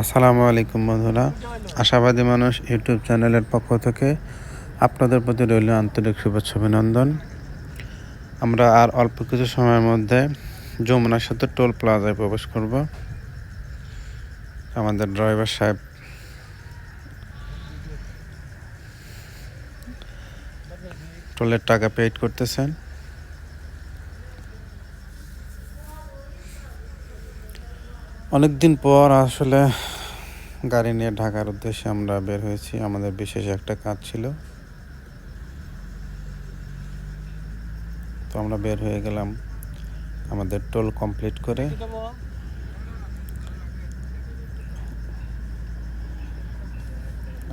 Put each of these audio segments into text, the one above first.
আসসালামু আলাইকুম বন্ধুরা। আশাবাদী মানুষ ইউটিউব চ্যানেলের পক্ষ থেকে আপনাদের প্রতি রইল আন্তরিক শুভেচ্ছা, অভিনন্দন। আমরা আর অল্প কিছু সময়ের মধ্যে যমুনার সাথে টোল প্লাজায় প্রবেশ করব। আমাদের ড্রাইভার সাহেব। টোলের টাকা পেইড করতেছেন। অনেকদিন পর আসলে গাড়ি নিয়ে ঢাকার উদ্দেশ্যে আমরা বের হয়েছি। আমাদের বিশেষ একটা কাজ ছিল। তো আমরা বের হয়ে গেলাম আমাদের টোল কমপ্লিট করে।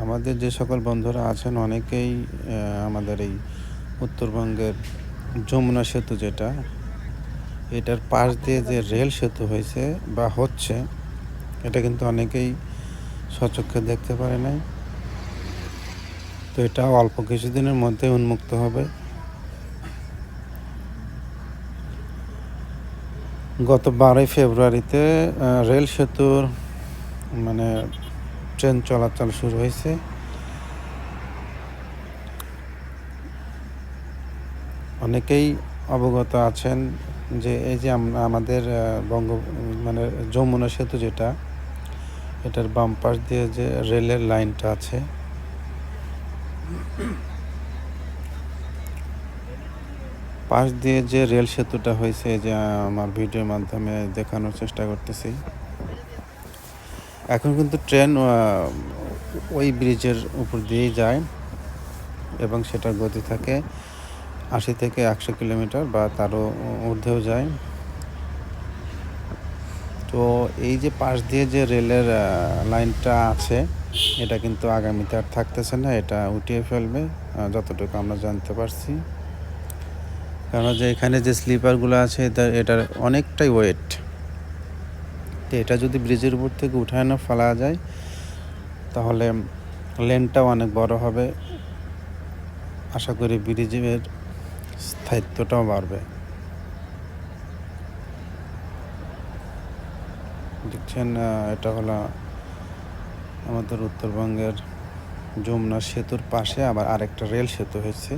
আমাদের যে সকল বন্ধুরা আছেন, অনেকেই আমাদের এই উত্তরবঙ্গের যমুনা সেতু যেটা এটার পাশ দিয়ে যে রেল সেতু হয়েছে বা হচ্ছে, এটা কিন্তু অনেকেই সচক্ষে দেখতে পারে নাই। তো এটা অল্প কিছুদিনের মধ্যে উন্মুক্ত হবে। গত বারোই ফেব্রুয়ারিতে রেল সেতুর মানে ট্রেন চলাচল শুরু হয়েছে। অনেকেই অবগত আছেন যে এই যে আমাদের বঙ্গ মানে যমুনা সেতু যেটা, এটার বাম পাশ দিয়ে যে রেলের লাইনটা আছে, পাশ দিয়ে যে রেল সেতুটা হয়েছে যে আমার ভিডিওর মাধ্যমে দেখানোর চেষ্টা করতেছি। এখন কিন্তু ট্রেন ওই ব্রিজের উপর দিয়েই যায় এবং সেটার গতি থাকে। আশি থেকে একশো কিলোমিটার বা তারও ঊর্ধ্বেও যায়। তো এই যে পাশ দিয়ে যে রেলের লাইনটা আছে, এটা কিন্তু আগামীতে আর থাকতেছে না, এটা উঠিয়ে ফেলবে যতটুকু আমরা জানতে পারছি। কারণ যে এখানে যে স্লিপারগুলো আছে এটা এটার অনেকটাই ওয়েট তো এটা যদি ব্রিজের উপর থেকে উঠায় না ফেলা যায়, তাহলে লেনটাও অনেক বড় হবে। আশা করি ব্রিজের স্থায়িত্বটাও বাড়বে। দেখছেন এটা হলো আমাদের উত্তরবঙ্গের যমুনা সেতুর পাশে আবার আরেকটা রেল সেতু হয়েছে।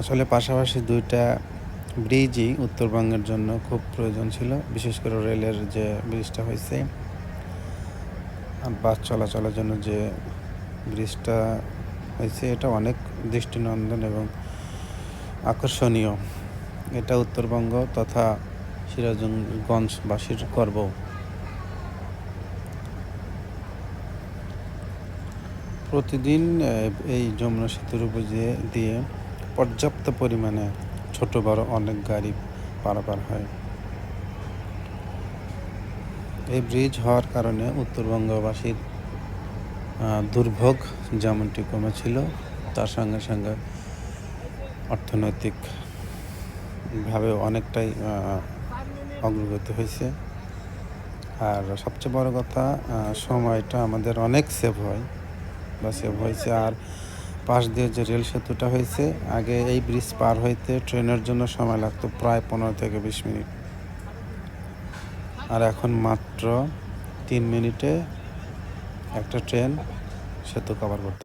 আসলে পাশাপাশি দুইটা ব্রিজই উত্তরবঙ্গের জন্য খুব প্রয়োজন ছিল। বিশেষ করে রেলের যে ব্রিজটা হয়েছে আর বাস চলাচলের জন্য যে ব্রিজটা হয়েছে। এটা অনেক দৃষ্টিনন্দন এবং আকর্ষণীয়। এটা উত্তরবঙ্গ তথা সিরাজগঞ্জবাসীর গর্ব। প্রতিদিন এই যমুনা সেতুর উপর দিয়ে পর্যাপ্ত পরিমাণে ছোট, বড় অনেক গাড়ি পারাপার হয়। এই ব্রিজ হওয়ার কারণে উত্তরবঙ্গবাসীর দুর্ভোগ যেমনটি কমেছিল, তার সঙ্গে সঙ্গে অর্থনৈতিকভাবে অনেকটাই অগ্রগতি হয়েছে। আর সবচেয়ে বড় কথা সময়টা আমাদের অনেক সেভ হয়। বা সেভ হয়েছে। আর পাশ দিয়ে যে রেল সেতুটা হয়েছে, আগে এই ব্রিজ পার হইতে ট্রেনের জন্য সময় লাগতো প্রায় পনেরো থেকে বিশ মিনিট। আর এখন মাত্র তিন মিনিটে একটা ট্রেন সেতু কভার করতে